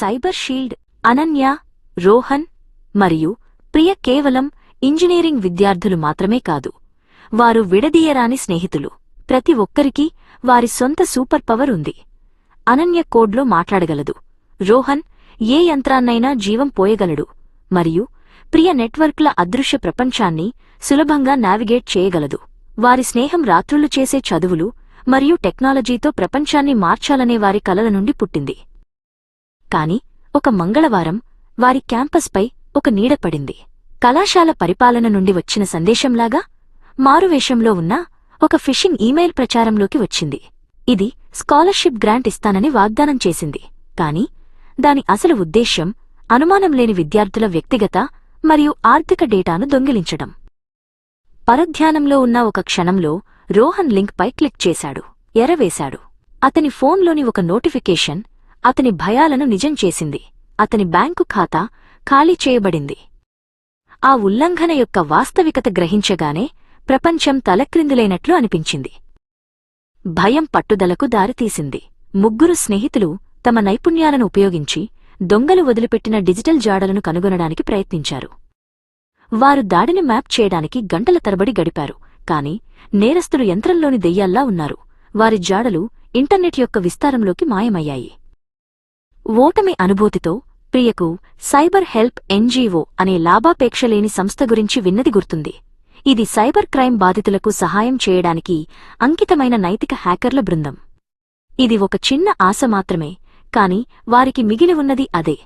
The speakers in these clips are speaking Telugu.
సైబర్ షీల్డ్ అనన్య రోహన్ మరియు ప్రియ కేవలం ఇంజనీరింగ్ విద్యార్థులు మాత్రమే కాదు. వారు విడదీయరాని స్నేహితులు. ప్రతి ఒక్కరికీ వారి సొంత సూపర్ పవర్ ఉంది. అనన్య కోడ్లో మాట్లాడగలదు. రోహన్ ఏ యంత్రాన్నైనా జీవం పోయగలడు మరియు ప్రియ నెట్వర్క్ల అదృశ్య ప్రపంచాన్ని సులభంగా నావిగేట్ చేయగలదు. వారి స్నేహం రాత్రులు చేసే చదువులు మరియు టెక్నాలజీతో ప్రపంచాన్ని మార్చాలనే వారి కలల నుండి పుట్టింది. కాని ఒక మంగళవారం వారి క్యాంపస్పై ఒక నీడ పడింది. కళాశాల పరిపాలన నుండి వచ్చిన సందేశంలాగా మారువేషంలో ఉన్న ఒక ఫిషింగ్ ఈమెయిల్ ప్రచారంలోకి వచ్చింది. ఇది స్కాలర్షిప్ గ్రాంట్ ఇస్తానని వాగ్దానం చేసింది. కాని దాని అసలు ఉద్దేశ్యం అనుమానం లేని విద్యార్థుల వ్యక్తిగత మరియు ఆర్థిక డేటాను దొంగిలించడం. పరధ్యానంలో ఉన్న ఒక క్షణంలో రోహన్ లింక్పై క్లిక్ చేశాడు. ఎరవేశాడు అతని ఫోన్లోని ఒక నోటిఫికేషన్ అతని భయాలను నిజం చేసింది. అతని బ్యాంకు ఖాతా ఖాళీ చేయబడింది. ఆ ఉల్లంఘన యొక్క వాస్తవికత గ్రహించగానే ప్రపంచం తలక్రిందులైనట్లు అనిపించింది. భయం పట్టుదలకు దారితీసింది. ముగ్గురు స్నేహితులు తమ నైపుణ్యాలను ఉపయోగించి దొంగలు వదిలిపెట్టిన డిజిటల్ జాడలను కనుగొనడానికి ప్రయత్నించారు. వారు దాడిని మ్యాప్ చేయడానికి గంటల తరబడి గడిపారు కాని నేరస్తులు యంత్రంలోని దెయ్యాల్లా ఉన్నారు. వారి జాడలు ఇంటర్నెట్ యొక్క విస్తారంలోకి మాయమయ్యాయి. ఓటమి అనుభూతితో ప్రియకు సైబర్ హెల్ప్ ఎన్జీఓ అనే లాభాపేక్ష లేని సంస్థ గురించి విన్నది గుర్తుంది. ఇది సైబర్ క్రైమ్ బాధితులకు సహాయం చేయడానికి అంకితమైన నైతిక హ్యాకర్ల బృందం. ఇది ఒక చిన్న ఆశ మాత్రమే కాని వారికి మిగిలి ఉన్నది అదే.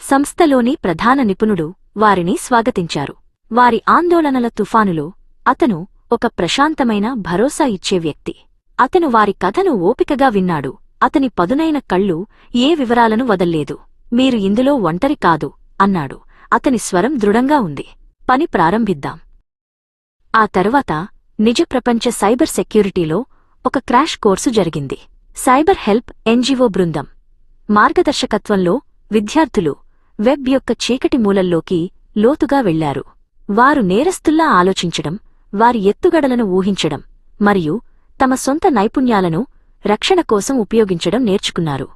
సంస్థలోని ప్రధాన నిపుణుడు వారిని స్వాగతించారు. వారి ఆందోళనల తుఫానులో అతను ఒక ప్రశాంతమైన భరోసా ఇచ్చే వ్యక్తి. అతను వారి కథను ఓపికగా విన్నాడు. అతని పదునైన కళ్ళు ఏ వివరాలను వదల్లేదు. మీరు ఇందులో ఒంటరి కాదు అన్నాడు. అతని స్వరం దృఢంగా ఉంది. పని ప్రారంభిద్దాం. ఆ తరువాత నిజ ప్రపంచ సైబర్ సెక్యూరిటీలో ఒక క్రాష్ కోర్సు జరిగింది. సైబర్ హెల్ప్ ఎన్జీఓ బృందం. మార్గదర్శకత్వంలో విద్యార్థులు వెబ్ యొక్క చీకటి మూలల్లోకి లోతుగా వెళ్ళారు. వారు నేరస్తుల్లా ఆలోచించడం వారి ఎత్తుగడలను ఊహించడం మరియు తమ సొంత నైపుణ్యాలను రక్షణ కోసం ఉపయోగించడం నేర్చుకున్నారు.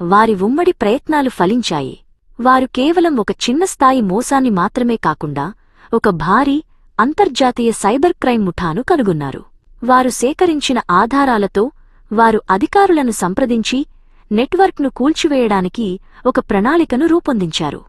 వారి ఉమ్మడి ప్రయత్నాలు ఫలించాయి. వారు కేవలం ఒక చిన్న స్థాయి మోసాన్ని మాత్రమే కాకుండా ఒక భారీ అంతర్జాతీయ సైబర్ క్రైమ్ ముఠాను కనుగొన్నారు. వారు సేకరించిన ఆధారాలతో వారు అధికారులను సంప్రదించి నెట్వర్క్ను కూల్చివేయడానికి ఒక ప్రణాళికను రూపొందించారు.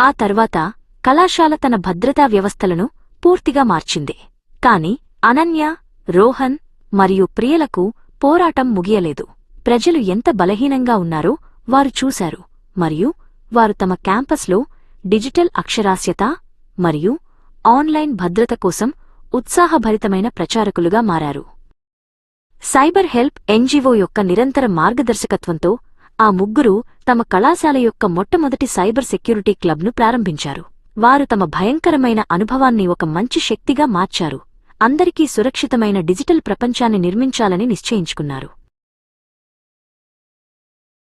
ఆ తర్వాత కళాశాల తన భద్రతా వ్యవస్థలను పూర్తిగా మార్చింది. కాని అనన్య రోహన్ మరియు ప్రియలకు పోరాటం ముగియలేదు. ప్రజలు ఎంత బలహీనంగా ఉన్నారో వారు చూశారు. మరియు వారు తమ క్యాంపస్లో డిజిటల్ అక్షరాస్యత మరియు ఆన్లైన్ భద్రత కోసం ఉత్సాహభరితమైన ప్రచారకులుగా మారారు. సైబర్ హెల్ప్ ఎన్జీఓ యొక్క నిరంతర మార్గదర్శకత్వంతో ఆ ముగ్గురు తమ కళాశాల యొక్క మొట్టమొదటి సైబర్ సెక్యూరిటీ క్లబ్ను ప్రారంభించారు. వారు తమ భయంకరమైన అనుభవాన్ని ఒక మంచి శక్తిగా మార్చారు. అందరికీ సురక్షితమైన డిజిటల్ ప్రపంచాన్ని నిర్మించాలని నిశ్చయించుకున్నారు.